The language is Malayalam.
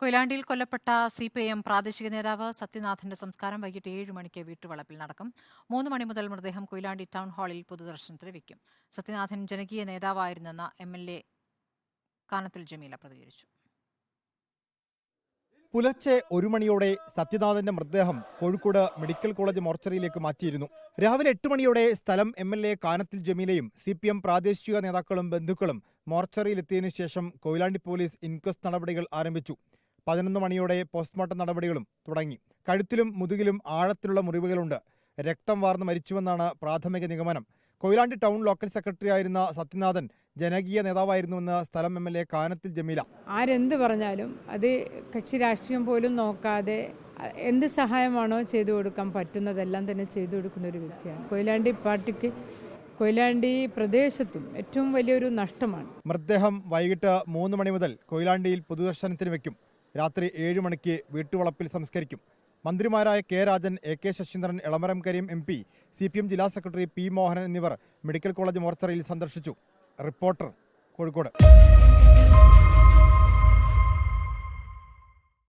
കൊയിലാണ്ടിയിൽ കൊല്ലപ്പെട്ട സി പി ഐ എം പ്രാദേശിക നേതാവ് സത്യനാഥന്റെ സംസ്കാരം വൈകിട്ട് ഏഴ് മണിക്ക് വീട്ടുവളപ്പിൽ നടക്കും. മൂന്ന് മണി മുതൽ മൃതദേഹം കൊയിലാണ്ടി ടൗൺ ഹാളിൽ പൊതുദർശനത്തിന് വയ്ക്കും സത്യനാഥൻ ജനകീയ നേതാവായിരുന്നെന്ന M L A Kanathil Jameela പ്രതികരിച്ചു. പുലർച്ചെ ഒരു മണിയോടെ സത്യനാഥന്റെ മൃതദേഹം കോഴിക്കോട് മെഡിക്കൽ കോളേജ് മോർച്ചറിയിലേക്ക് മാറ്റിയിരുന്നു. രാവിലെ എട്ട് മണിയോടെ സ്ഥലം എം എൽ എ കാനത്തിൽ ജമീലയും സി പി എം പ്രാദേശിക നേതാക്കളും ബന്ധുക്കളും മോർച്ചറിയിലെത്തിയതിനു ശേഷം കൊയിലാണ്ടി പോലീസ് ഇൻക്വസ്റ്റ് നടപടികൾ ആരംഭിച്ചു. പതിനൊന്ന് മണിയോടെ പോസ്റ്റ്മോർട്ടം നടപടികളും തുടങ്ങി. കഴുത്തിലും മുതുകിലും ആഴത്തിലുള്ള മുറിവുകളുണ്ട്. രക്തം വാർന്ന് മരിച്ചുവെന്നാണ് പ്രാഥമിക നിഗമനം. കൊയിലാണ്ടി ടൗൺ ലോക്കൽ സെക്രട്ടറി ആയിരുന്ന സത്യനാഥൻ ജനകീയ നേതാവായിരുന്നുവെന്ന് സ്ഥലം M L A Kanathil Jameela. ആരെന്ത് പറഞ്ഞാലും അത് കക്ഷി രാഷ്ട്രീയം പോലും നോക്കാതെ എന്ത് സഹായമാണോ ചെയ്തു കൊടുക്കാൻ പറ്റുന്നതെല്ലാം തന്നെ ചെയ്തു കൊടുക്കുന്ന ഒരു വ്യക്തിയാണ്. കൊയിലാണ്ടി പാർട്ടിക്ക് കൊയിലാണ്ടി പ്രദേശത്തും ഏറ്റവും വലിയൊരു നഷ്ടമാണ്. മൃതദേഹം വൈകിട്ട് മൂന്ന് മണി മുതൽ കൊയിലാണ്ടിയിൽ പൊതുദർശനത്തിന് വെക്കും. രാത്രി ഏഴ് മണിക്ക് വീട്ടുവളപ്പിൽ സംസ്കരിക്കും. മന്ത്രിമാരായ K Rajan A K Saseendran Elamaram Kareem M P C P M ജില്ലാ സെക്രട്ടറി പി മോഹനൻ എന്നിവർ മെഡിക്കൽ കോളേജ് മോർച്ചറിയിൽ സന്ദർശിച്ചു. റിപ്പോർട്ടർ കോഴിക്കോട്.